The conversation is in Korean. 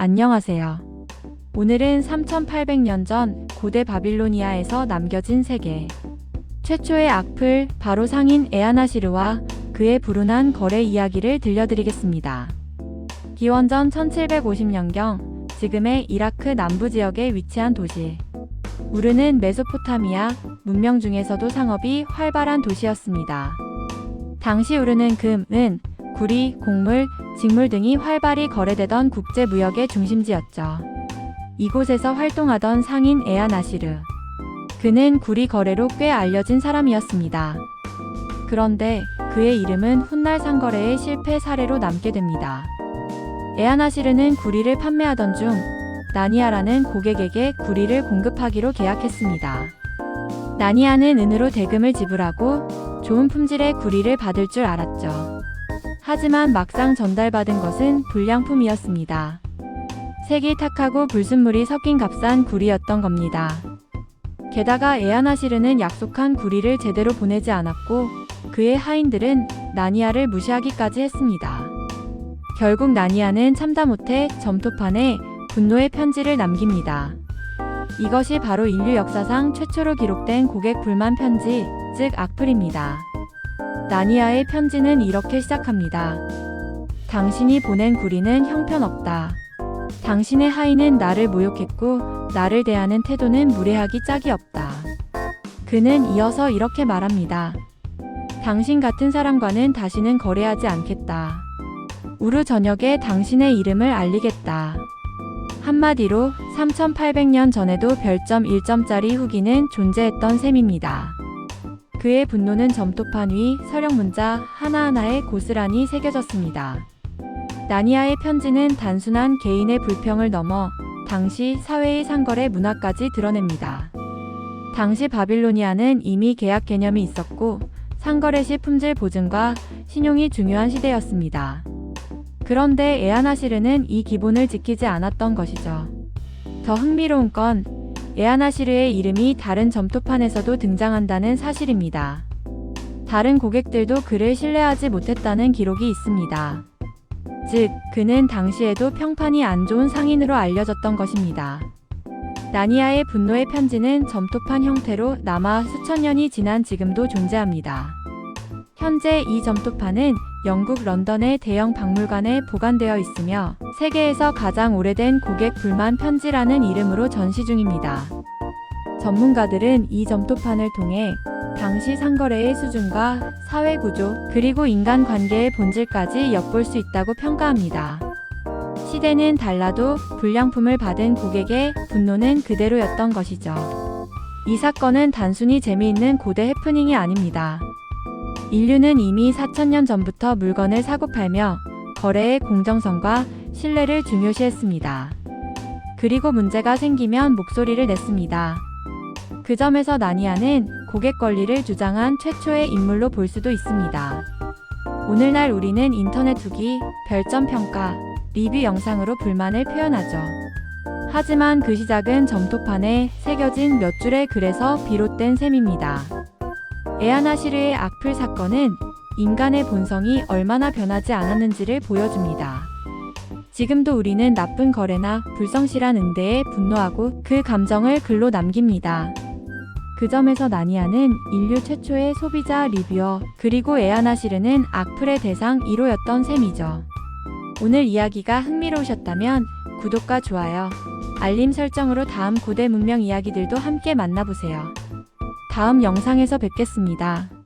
안녕하세요. 오늘은 3800년 전 고대 바빌로니아에서 남겨진 세계 최초의 악플 바로 상인 에아나시르와 그의 불운한 거래 이야기를 들려드리겠습니다. 기원전 1750년경 지금의 이라크 남부 지역에 위치한 도시 우르는 메소포타미아 문명 중에서도 상업이 활발한 도시였습니다. 당시 우르는 금, 은, 구리, 곡물, 직물 등이 활발히 거래되던 국제 무역의 중심지였죠. 이곳에서 활동하던 상인 에아나시르. 그는 구리 거래로 꽤 알려진 사람이었습니다. 그런데 그의 이름은 훗날 상거래의 실패 사례로 남게 됩니다. 에아나시르는 구리를 판매하던 중 나니아라는 고객에게 구리를 공급하기로 계약했습니다. 나니아는 은으로 대금을 지불하고 좋은 품질의 구리를 받을 줄 알았죠. 하지만 막상 전달받은 것은 불량품이었습니다. 색이 탁하고 불순물이 섞인 값싼 구리였던 겁니다. 게다가 에아나시르는 약속한 구리를 제대로 보내지 않았고 그의 하인들은 나니아를 무시하기까지 했습니다. 결국 나니아는 참다 못해 점토판에 분노의 편지를 남깁니다. 이것이 바로 인류 역사상 최초로 기록된 고객 불만 편지, 즉 악플입니다. 나니아의 편지는 이렇게 시작합니다. 당신이 보낸 구리는 형편없다. 당신의 하인은 나를 모욕했고 나를 대하는 태도는 무례하기 짝이 없다. 그는 이어서 이렇게 말합니다. 당신 같은 사람과는 다시는 거래하지 않겠다. 우르 저녁에 당신의 이름을 알리겠다. 한마디로 3800년 전에도 별점 1점짜리 후기는 존재했던 셈입니다. 그의 분노는 점토판 위 서령 문자 하나하나에 고스란히 새겨졌습니다. 나니아의 편지는 단순한 개인의 불평을 넘어 당시 사회의 상거래 문화까지 드러냅니다. 당시 바빌로니아는 이미 계약 개념이 있었고 상거래 시 품질 보증과 신용이 중요한 시대였습니다. 그런데 에아나시르는 이 기본을 지키지 않았던 것이죠. 더 흥미로운 건 에아나시르의 이름이 다른 점토판에서도 등장한다는 사실입니다. 다른 고객들도 그를 신뢰하지 못했다는 기록이 있습니다. 즉, 그는 당시에도 평판이 안 좋은 상인으로 알려졌던 것입니다. 나니아의 분노의 편지는 점토판 형태로 남아 수천 년이 지난 지금도 존재합니다. 현재 이 점토판은 영국 런던의 대형 박물관에 보관되어 있으며 세계에서 가장 오래된 고객 불만 편지라는 이름으로 전시 중입니다. 전문가들은 이 점토판을 통해 당시 상거래의 수준과 사회 구조 그리고 인간 관계의 본질까지 엿볼 수 있다고 평가합니다. 시대는 달라도 불량품을 받은 고객의 분노는 그대로였던 것이죠. 이 사건은 단순히 재미있는 고대 해프닝이 아닙니다. 인류는 이미 4천년 전부터 물건을 사고 팔며 거래의 공정성과 신뢰를 중요시했습니다. 그리고 문제가 생기면 목소리를 냈습니다. 그 점에서 나니아는 고객 권리를 주장한 최초의 인물로 볼 수도 있습니다. 오늘날 우리는 인터넷 후기, 별점 평가, 리뷰 영상으로 불만을 표현하죠. 하지만 그 시작은 점토판에 새겨진 몇 줄의 글에서 비롯된 셈입니다. 에아나시르의 악플 사건은 인간의 본성이 얼마나 변하지 않았는지를 보여줍니다. 지금도 우리는 나쁜 거래나 불성실한 응대에 분노하고 그 감정을 글로 남깁니다. 그 점에서 나니아는 인류 최초의 소비자 리뷰어 그리고 에아나시르는 악플의 대상 1호였던 셈이죠. 오늘 이야기가 흥미로우셨다면 구독과 좋아요, 알림 설정으로 다음 고대 문명 이야기들도 함께 만나보세요. 다음 영상에서 뵙겠습니다.